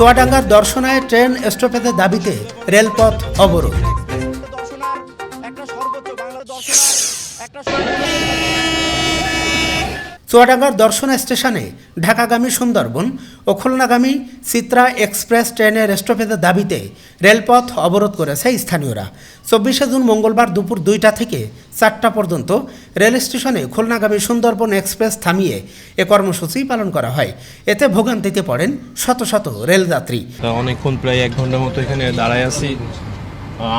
চুয়াডাঙ্গার দর্শনায় ট্রেন স্টপেজের দাবিতে রেলপথ অবরোধ। একটা সর্বোচ্চ বাংলা একটা চুয়াডাঙ্গার দর্শনা স্টেশনে ঢাকাগামী সুন্দরবন ও খুলনাগামী চিত্রা এক্সপ্রেস ট্রেনের স্টপেজের দাবিতে রেলপথ অবরোধ করেছে স্থানীয়রা। চব্বিশে জুন মঙ্গলবার দুপুর দুইটা থেকে চারটা পর্যন্ত রেল স্টেশনে খুলনাগামী সুন্দরবন এক্সপ্রেস থামিয়ে এ কর্মসূচি পালন করা হয়। এতে ভোগান্তিতে পড়েন শত শত রেলযাত্রী। অনেকক্ষণ প্রায় এক ঘণ্টার মতো এখানে দাঁড়ায় আছি।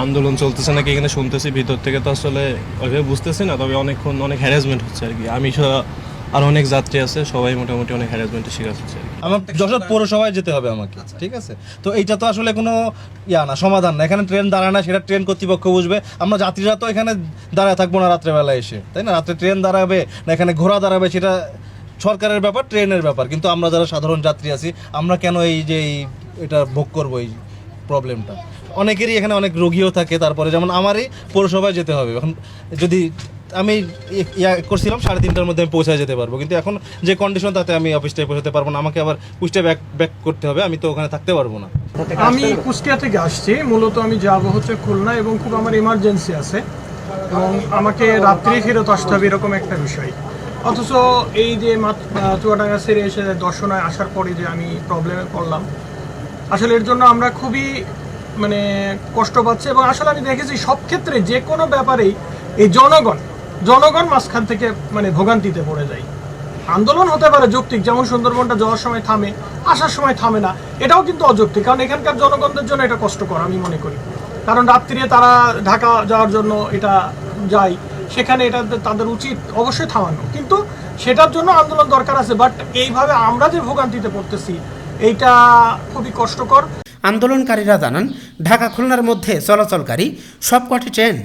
আন্দোলন চলতেছে নাকি এখানে শুনতেছি, ভিতর থেকে তো আসলে ওইভাবে বুঝতেছি না, তবে অনেকক্ষণ অনেক হ্যারাসমেন্ট হচ্ছে আর কি। আমি আর অনেক যাত্রী আছে, সবাই মোটামুটি অনেক হ্যারাসমেন্টের শিকার হচ্ছে। আমার যশোর পৌরসভায় যেতে হবে আমাকে, ঠিক আছে? তো এইটা তো আসলে কোনো ইয়া না, সমাধান না। এখানে ট্রেন দাঁড়ায় না, সেটা ট্রেন কর্তৃপক্ষ বুঝবে। আমরা যাত্রীরা তো এখানে দাঁড়ায় থাকব না রাত্রেবেলা এসে, তাই না? রাত্রে ট্রেন দাঁড়াবে, না এখানে ঘোড়া দাঁড়াবে, সেটা সরকারের ব্যাপার ট্রেনের ব্যাপার। কিন্তু আমরা যারা সাধারণ যাত্রী আছি, আমরা কেন এই যে এই এটা ভোগ করব, এই প্রবলেমটা অনেকেরই এখানে অনেক রোগীও থাকে, তারপরে যেমন আমারই পৌরসভায় যেতে হবে। এখন যদি আমি ইয়া করছিলাম, সাড়ে তিনটার মধ্যে আমি পৌঁছায় যেতে পারব। কিন্তু এখন যে কন্ডিশন তাতে আমি অফিসটায় পৌঁছাতে পারব না। আমাকে আবার কুষ্টিয়া ব্যাক ব্যাক করতে হবে। আমি তো ওখানে থাকতে পারব না। আমি কুষ্টিয়া থেকে আসছি। মূলত আমি যাব হচ্ছে খুলনা এবং খুব আমার ইমার্জেন্সি আছে। এবং আমাকে রাত্রি ফেরত আসতে হবে এরকম একটা বিষয়। অথচ এই যে চুয়াডাঙ্গা সেরে এসে দর্শনায় আসার পরে যে আমি প্রবলেমে পড়লাম, আসলে এর জন্য আমরা খুবই মানে কষ্ট পাচ্ছি। এবং আসলে আমি দেখেছি সব ক্ষেত্রে যে কোনো ব্যাপারেই এই জনগণ জনগণ মাঝখান থেকে মানে ভোগান্তিতে পড়ে যায়। আন্দোলন হতে পারে যৌক্তিক, যেমন সুন্দরবনটা যাওয়ার সময় থামে, আসার সময় থামে না, এটাও কিন্তু অযৌক্তিক, কারণ এখানকার জনগণদের জন্য এটা কষ্টকর, আমি মনে করি। কারণ রাত্রিরে তারা ঢাকা যাওয়ার জন্য এটা যায়, সেখানে এটা তাদের উচিত অবশ্যই থামানো। কিন্তু সেটার জন্য আন্দোলন দরকার আছে বাট এইভাবে আমরা যে ভোগান্তিতে পড়তেছি, এইটা খুবই কষ্টকর। আন্দোলনকারীরা জানান, ঢাকা খুলনার মধ্যে চলাচলকারী সবকটি ট্রেন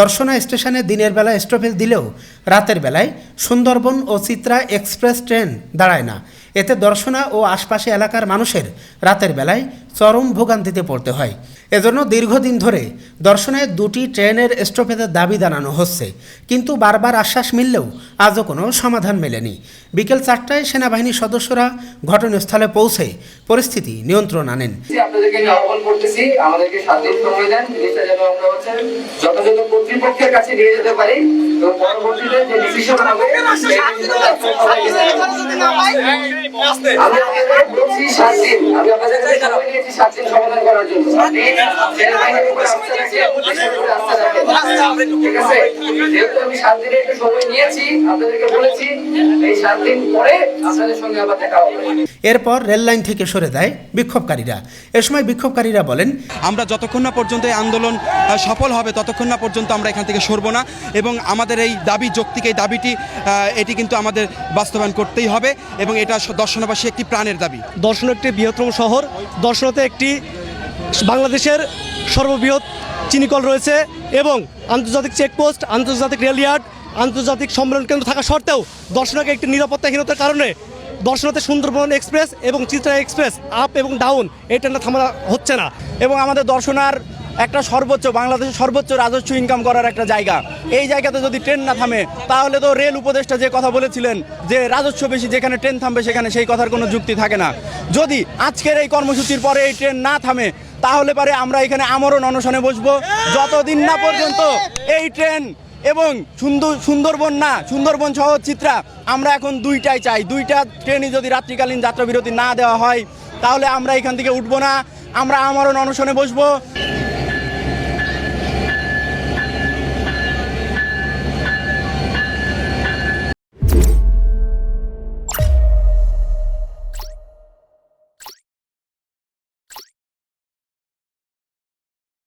দর্শনা স্টেশনে দিনের বেলা স্টপেজ দিলেও রাতের বেলায় সুন্দরবন ও চিত্রা এক্সপ্রেস ট্রেন দাঁড়ায় না। এতে দর্শনা ও আশপাশে এলাকার মানুষের রাতের বেলায় চরম ভোগান্তিতে পড়তে হয়। এজন্য দীর্ঘদিন ধরে দর্শনায় দুটি ট্রেনের স্টপেজের দাবি জানানো হচ্ছে। কিন্তু বারবার আশ্বাস মিললেও আজও কোনো সমাধান মেলেনি। বিকেল চারটায় সেনাবাহিনীর সদস্যরা ঘটনাস্থলে পৌঁছে পরিস্থিতি নিয়ন্ত্রণ আনেন। আপনাদেরকে আহ্বান করতেছি আমাদেরকে সাত দিন সময় দেন জিনিসটা যেন আমরা হচ্ছে যথাযথ কর্তৃপক্ষের কাছে নিয়ে যেতে পারি। এবং পরবর্তীতে যে ডিসিশন হবে আমি আপনাদের বলছি সাত দিন আমি আপনাদের নিয়েছি সাত দিন সমাধান করার জন্য আপনি সেনাবাহিনীর ঠিক আছে যেহেতু আমি সাত দিনের একটু সময় নিয়েছি আপনাদেরকে বলেছি এই সাত দিন পরে আপনাদের সঙ্গে আবার দেখা হবে। এরপর রেললাইন থেকে সরে দেয় বিক্ষোভকারীরা। এ সময় বিক্ষোভকারীরা বলেন আমরা যতক্ষণ না পর্যন্ত এই আন্দোলন সফল হবে ততক্ষণ না পর্যন্ত আমরা এখান থেকে সরব না। এবং আমাদের এই দাবি যৌক্তিক এই দাবিটি এটি কিন্তু আমাদের বাস্তবায়ন করতেই হবে এবং এটা দর্শনবাসী একটি প্রাণের দাবি। দর্শন একটি বৃহত্তম শহর। দর্শনতে একটি বাংলাদেশের সর্ববৃহৎ চিনিকল রয়েছে এবং আন্তর্জাতিক চেকপোস্ট আন্তর্জাতিক রেলইয়ার্ড আন্তর্জাতিক সম্মেলন কেন্দ্র থাকা সত্ত্বেও দর্শনাকে একটি নিরাপত্তাহীনতার কারণে দর্শনাতে সুন্দরবন এক্সপ্রেস এবং চিত্রা এক্সপ্রেস আপ এবং ডাউন এই ট্রেনটা থামা হচ্ছে না। এবং আমাদের দর্শনার একটা সর্বোচ্চ, বাংলাদেশের সর্বোচ্চ রাজস্ব ইনকাম করার একটা জায়গা। এই জায়গাতে যদি ট্রেন না থামে, তাহলে তো রেল উপদেষ্টা যে কথা বলেছিলেন, যে রাজস্ব বেশি যেখানে ট্রেন থামবে সেখানে সেই কথার কোনো যুক্তি থাকে না। যদি আজকের এই কর্মসূচির পরে এই ট্রেন না থামে তাহলে পারে আমরা এখানে আমরণ অনশনে বসবো। যতদিন না পর্যন্ত এই ট্রেন এবং সুন্দর, সুন্দরবন না, সুন্দরবন সহ চিত্রা, আমরা এখন দুইটাই চাই। দুইটা ট্রেনই যদি রাত্রিকালীন যাত্রাবিরতি না দেওয়া হয়, তাহলে আমরা এখান থেকে উঠবো না। আমরা আমরণ অনশনে বসবো।